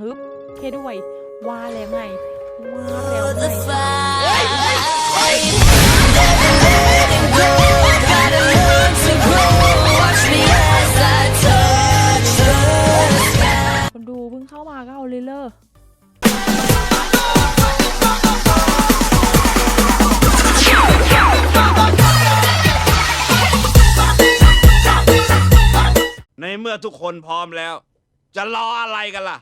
ฮึบเคด้วย ว่าแล้วไง ว่าแล้วไงคนดูเพิ่งเข้ามาก็เอาเลยเลอในเมื่อทุกคนพร้อมแล้ว จะรออะไรกันล่ะ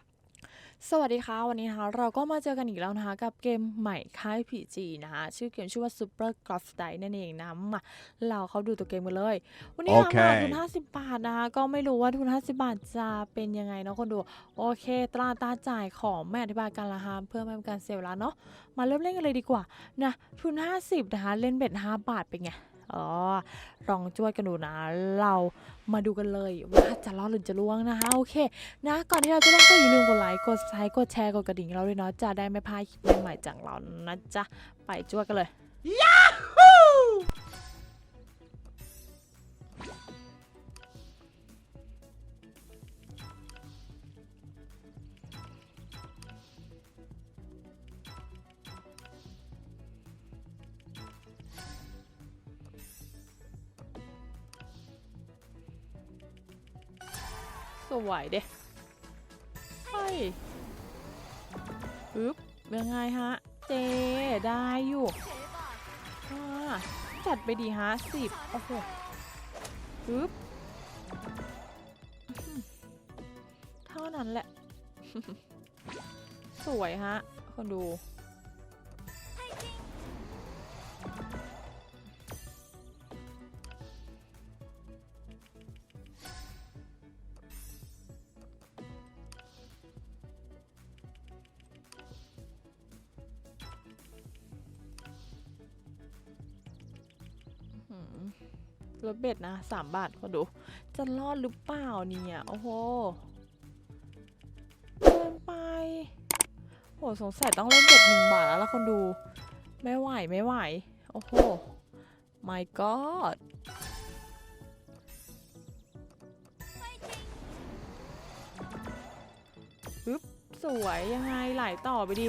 สวัสดีค่ะ วันนี้นะคะเราก็มาเจอกันอีกแล้วนะคะ กับเกมใหม่ค่าย PG นะคะชื่อเกมชื่อว่า Super Golf Style นั่นเองนะมาเราเขาดูตัวเกมกันเลย วันนี้โอเราเคมาทุน 50 บาทนะคะก็ไม่รู้ว่าทุน 50 บาทจะเป็นยังไงเนาะคนดู โอเค ตราตาจ่ายของไม่อธิบายกันละฮะเพื่อไม่เป็นการเสียเวลาเนาะมาเริ่มเล่นกันเลยดีกว่านะทุน 50 นะคะเล่นเบ็ด5บาทเป็นไง อ๋อลองจ้วยกันดูนะ เรามาดูกันเลยว่าจะรอดหรือจะล่วงนะคะ โอเค นะ ก่อนที่เราจะเริ่มก็อย่าลืมกดไลค์กดไลค์กดแชร์กดกระดิ่งเราด้วยเนาะจะได้ไม่พลาดคลิปใหม่ๆจากเรานะจ๊ะ ไปจ้วกันเลย สวยเด้เฮ้ยปึ๊บยังไงฮะ เจ ได้อยู่อ่าจัดไปดีฮะสิบโอ้โหปึ๊บเท่านั้นแหละ สวยฮะ คนดู รถเบ็ดนะสามบาทก็ดู จะรอดหรือเปล่าเนี่ยโอ้โหเกินไปโหสงสัยต้องเล่นเบ็ดหนึ่งบาทแล้วละคนดู ไม่ไหวไม่ไหว โอ้โห my god ปึ๊บสวยยังไงไหลต่อไปดิ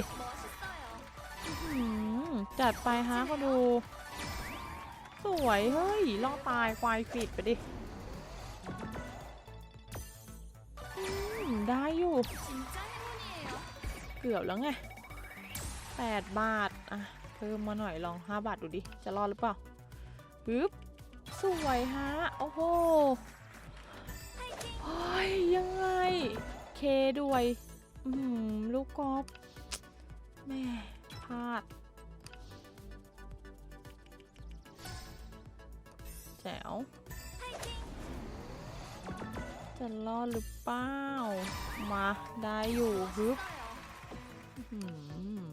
จัดไปฮะคนดู สวย เฮ้ยล่อตายควายฟิดไปดิได้อยู่ เกือบแล้วไงแปดบาท อะ เพิ่มมาหน่อยลองห้าบาทดูดิ จะรอดหรือเปล่าปึ๊บ สวยฮะ โอ้โหเฮ้ย ยังไง เคด้วย อืม ลูกกอล์ฟแม่พลาด จ๋วจะรอดหรือเปล่า มาได้อยู่ฮึบอื้อหือ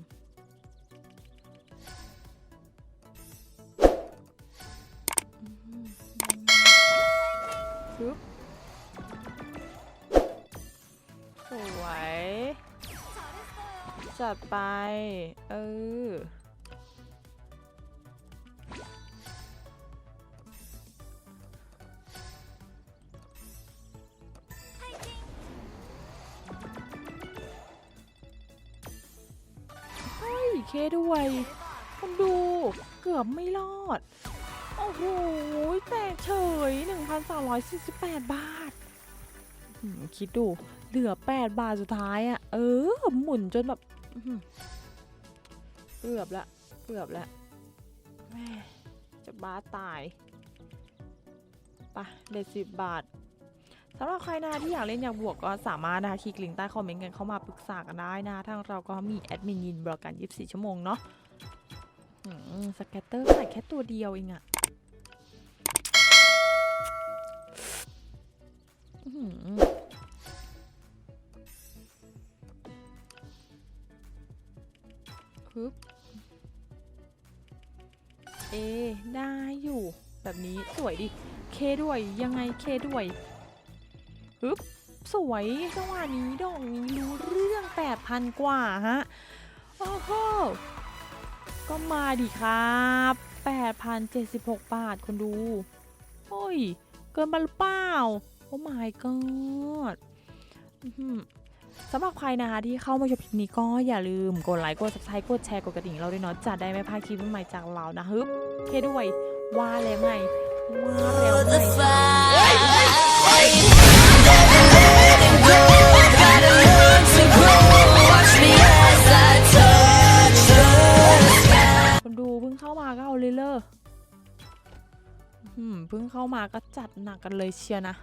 อื้อหือฮึบสวย จัดไป เออ เฮ้ยเคด้วยคนดูเกือบไม่รอด โอ้โห แตกเฉย 1,348 บาท คิดดู เหลือ 8 บาทสุดท้ายอะ่ะ เออ หมุนจนแบบเกือบละเกือบละแม่จะบ้าตายไปะเด็ดสิบบาท สำหรับใครนะที่อยากเล่นอยากบวกก็สามารถนะคะคลิกลิงก์ใต้คอมเมนต์กันเข้ามาปรึกษากันได้นะทางเราก็มีแอดมินยินบริการ 24 ชั่วโมงเนาะสแกตเตอร์ใส่แค่ตัวเดียวเองอะอื้อหือฮึบเอ ได้อยู่ แบบนี้สวยดิ เคด้วยยังไงเคด้วย ฮึบสวยจังหวะนี้ดอกนี้รู้เรื่องแปดพันกว่าฮะ โอ้โห ก็มาดิครับแปดพันเจ็ดสิบหกบาทคนดู โอ้ย เกินไปหรือเปล่า โอ้ my god อื้อหือสำหรับใครนะคะที่เข้ามาชมคลิปนี้ก็อย่าลืมกดไลค์ กด subscribe กดแชร์ กดกระดิ่งเราด้วยเนาะจะได้ไม่พลาดคลิปใหม่ๆจากเรานะฮึบโอเคด้วยว่าแล้วไงว่าแล้วไง อืมเพิ่งเข้ามาก็จัดหนักกันเลยเชียนะ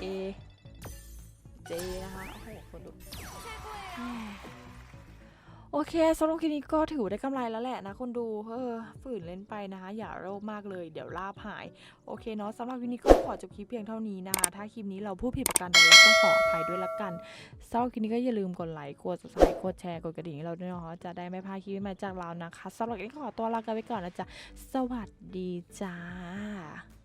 เอ เจนะคะ โอ้โหคนดู อเคสำหรับคลิปนี้ก็ถือได้กำไรแล้วแหละนะคนดูเออฝืนเล่นไปนะคะอย่าโลภมากเลยเดี๋ยวลาบหาย โอเคเนาะสำหรับคลิปนี้ก็ขอจบคลิปเพียงเท่านี้นะคะ ถ้าคลิปนี้เราพูดผิดประการใดเราต้องขออภัยด้วยละกันสำหรับคลิปนี้ก็อย่าลืมกดไลค์กด subscribe กดแชร์กดกระดิ่งให้เราด้วยเนาะจะได้ไม่พลาดคลิปใหม่จากเรานะคะสำหรับคลิปนี้ขอตัวลากันไปก่อนนะจ๊ะสวัสดีจ้า